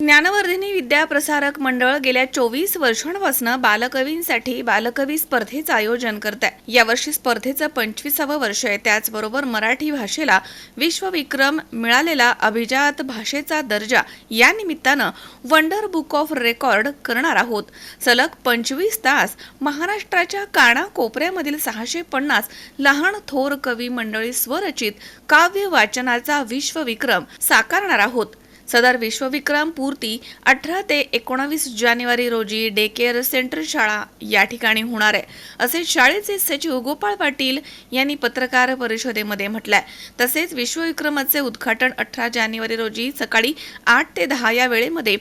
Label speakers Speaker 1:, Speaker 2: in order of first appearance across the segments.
Speaker 1: ज्ञानवर्धिनी विद्याप्रसारक मंडळ गेल्या चोवीस वर्षांपासून बालकवींसाठी बालकवी स्पर्धेचं आयोजन करत आहे यावर्षी स्पर्धेचं पंचवीसावं वर्ष आहे. त्याचबरोबर मराठी भाषेला विश्वविक्रम मिळालेला अभिजात भाषेचा दर्जा या निमित्तानं वंडर बुक ऑफ रेकॉर्ड करणार आहोत. सलग पंचवीस तास महाराष्ट्राच्या कानाकोपऱ्यामधील सहाशे पन्नास लहान थोर कवी मंडळी स्वरचित काव्य वाचनाचा विश्वविक्रम साकारणार आहोत. सदर विश्वविक्रम पूर्ती अठरा ते एकोणावीस जानेवारी रोजी डे केअर सेंटर शाळा या ठिकाणी होणार आहे. असे शाळेचे सचिव गोपाळ पाटील यांनी पत्रकार परिषदेमध्ये म्हटलंय. तसेच विश्वविक्रमाचे उद्घाटन अठरा जानेवारी रोजी सकाळी आठ ते दहा या वेळेमध्ये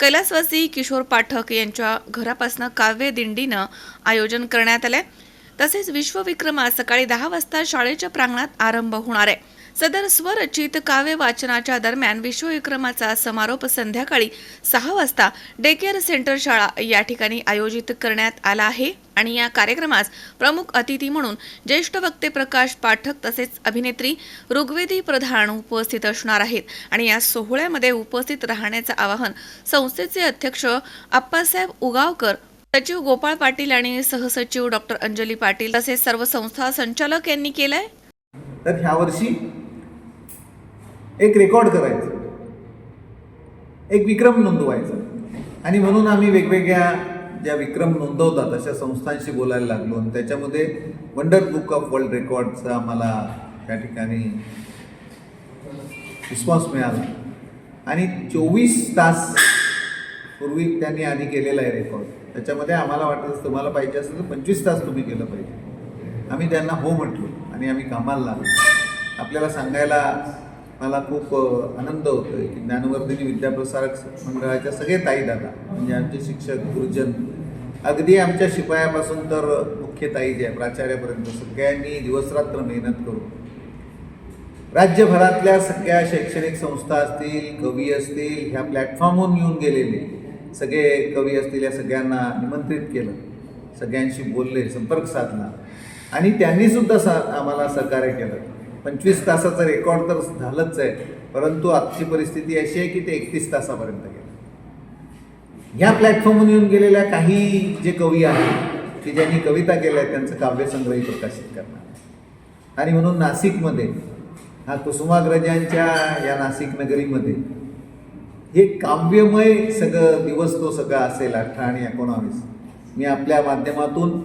Speaker 1: कैलासवासी किशोर पाठक यांच्या घरापासून काव्य दिंडीनं आयोजन करण्यात आलंय. तसेच विश्वविक्रमा सकाळी दहा वाजता शाळेच्या प्रांगणात आरंभ होणार आहे. सदर स्वरचित काव्य वाचनाच्या दरम्यान विश्वविक्रमाचा समारोप संध्याकाळी सहा वाजता डेकेअर सेंटर शाळा या ठिकाणी आयोजित करण्यात आला आहे. आणि या कार्यक्रमास प्रमुख अतिथी म्हणून ज्येष्ठ वक्ते प्रकाश पाठक तसेच अभिनेत्री ऋग्वेदी प्रधान उपस्थित असणार आहेत. आणि या सोहळ्यामध्ये उपस्थित राहण्याचं आवाहन संस्थेचे अध्यक्ष आप्पासाहेब उगावकर सचिव गोपाळ पाटील आणि सहसचिव डॉक्टर अंजली पाटील तसेच सर्व संस्था संचालक यांनी केलंय.
Speaker 2: तर ह्या वर्षी एक रेकॉर्ड करायचं. एक विक्रम नोंदवायचा. आणि म्हणून आम्ही वेगवेगळ्या ज्या विक्रम नोंदवतात अशा संस्थांशी बोलायला लागलो. आणि त्याच्यामध्ये वंडर बुक ऑफ वर्ल्ड रेकॉर्डचा आम्हाला त्या ठिकाणी रिस्पॉन्स मिळाला. आणि चोवीस तास पूर्वी त्यांनी आधी केलेला आहे रेकॉर्ड त्याच्यामध्ये आम्हाला वाटत तुम्हाला पाहिजे असेल तर पंचवीस तास तुम्ही केलं पाहिजे. आम्ही त्यांना हो म्हटलो आणि आम्ही कामाला लागलो. आपल्याला सांगायला मला खूप आनंद होतो की ज्ञानवर्धिनी विद्याप्रसारक मंडळाच्या सगळे ताई दादा म्हणजे आमचे शिक्षक गुरुजन अगदी आमच्या शिपायापासून तर मुख्य ताई जे आहे प्राचार्यापर्यंत सगळ्यांनी दिवसरात्र मेहनत करून राज्यभरातल्या सगळ्या शैक्षणिक संस्था असतील कवी असतील ह्या प्लॅटफॉर्मवरून येऊन गेलेले सगळे कवी असतील या सगळ्यांना निमंत्रित केलं सगळ्यांशी बोलले संपर्क साधला आणि त्यांनी सुद्धा सा आम्हाला सहकार्य केलं. पंचवीस तासाचा रेकॉर्ड तर झालंच आहे. परंतु आजची परिस्थिती अशी आहे की ते एकतीस तासापर्यंत गेलं. ह्या प्लॅटफॉर्मवर येऊन गेलेल्या काही जे कवी आहेत की ज्यांनी कविता केल्या आहेत त्यांचं काव्यसंग्रही प्रकाशित करणार आणि म्हणून नाशिकमध्ये हा कुसुमाग्रजांच्या या नाशिक नगरीमध्ये हे काव्यमय सगळं दिवस तो सगळा असेल अठरा आणि एकोणावीस. मी आपल्या माध्यमातून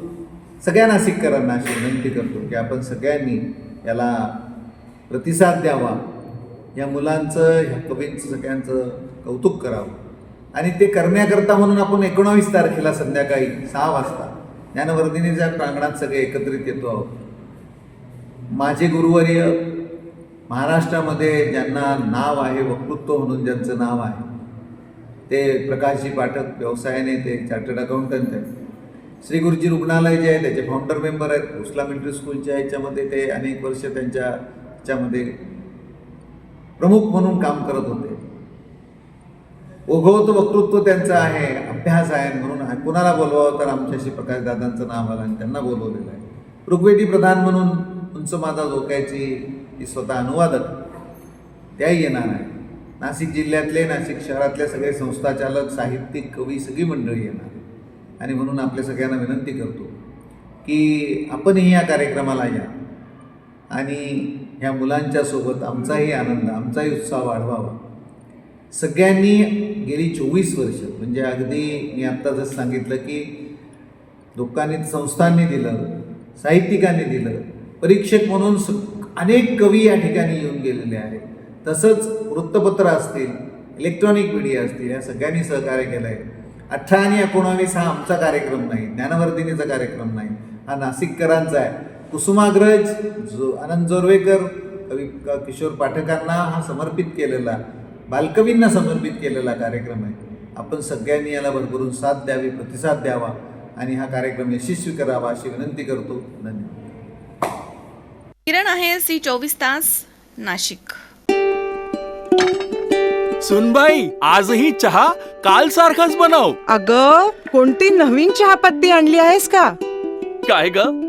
Speaker 2: सगळ्या नाशिककरांना अशी विनंती करतो की आपण सगळ्यांनी याला प्रतिसाद द्यावा. या मुलांचं ह्या कवींचं सगळ्यांचं कौतुक करावं. आणि ते करण्याकरता म्हणून आपण एकोणावीस तारखेला संध्याकाळी सहा वाजता ज्ञानवर्धिनीच्या प्रांगणात सगळे एकत्रित येतो आहोत. माझे गुरुवर्य महाराष्ट्रामध्ये ज्यांना नाव आहे वक्तृत्व म्हणून ज्यांचं नाव आहे ते प्रकाशजी पाठक व्यवसायाने ते चार्टर्ड अकाउंटंट आहेत. श्री गुरुजी रुग्णालय जे आहे त्याचे फाउंडर मेंबर आहेत. भोसला मिलिटरी स्कूलच्या ह्याच्यामध्ये ते अनेक वर्ष त्यांच्या ह्याच्यामध्ये प्रमुख म्हणून काम करत होते. ओघवत वक्तृत्व त्यांचं आहे अभ्यास आहे म्हणून कुणाला बोलवावं तर आमच्याशी प्रकाशदादांचं नाव आलं आणि त्यांना बोलवलेलं आहे. ऋग्वेदी प्रधान म्हणून उंच माझा झोकायची ही स्वतः अनुवादक त्याही येणार आहे. नाशिक जिल्ह्यातले नाशिक शहरातले सगळे संस्थाचालक साहित्यिक कवी सगळी मंडळी येणार आणि म्हणून आपल्या सगळ्यांना विनंती करतो की आपणही या कार्यक्रमाला या. आणि ह्या मुलांच्या सोबत आमचाही आनंद आमचाही उत्साह वाढवावा. सगळ्यांनी गेली चोवीस वर्ष म्हणजे अगदी मी आत्ता जसं सांगितलं की लोकांनी संस्थांनी दिलं साहित्यिकांनी दिलं परीक्षक म्हणून अनेक कवी या ठिकाणी येऊन गेलेले आहेत. तसंच वृत्तपत्र असतील इलेक्ट्रॉनिक मीडिया असतील या सगळ्यांनी सहकार्य केलं आहे अठरा आणि एकोणावीस हा आमचा कार्यक्रम नाही ज्ञानवर्धिनीचा कार्यक्रम नाही हा नाशिककरांचा आहे. कुसुमाग्रज जो आनंद जोरवेकर कवी क- किशोर पाठकांना हा समर्पित केलेला बालकवींना समर्पित केलेला कार्यक्रम आहे. आपण सगळ्यांनी याला भरभरून साथ द्यावी प्रतिसाद द्यावा आणि हा कार्यक्रम यशस्वी करावा अशी विनंती करतो. धन्यवाद.
Speaker 1: किरण आहे सी चोवीस तास नाशिक.
Speaker 3: सुनबाई आजही चहा काल सारखाच बनव.
Speaker 4: अग कोणती नवीन चहापत्ती आणली आहेस का?
Speaker 3: काय ग?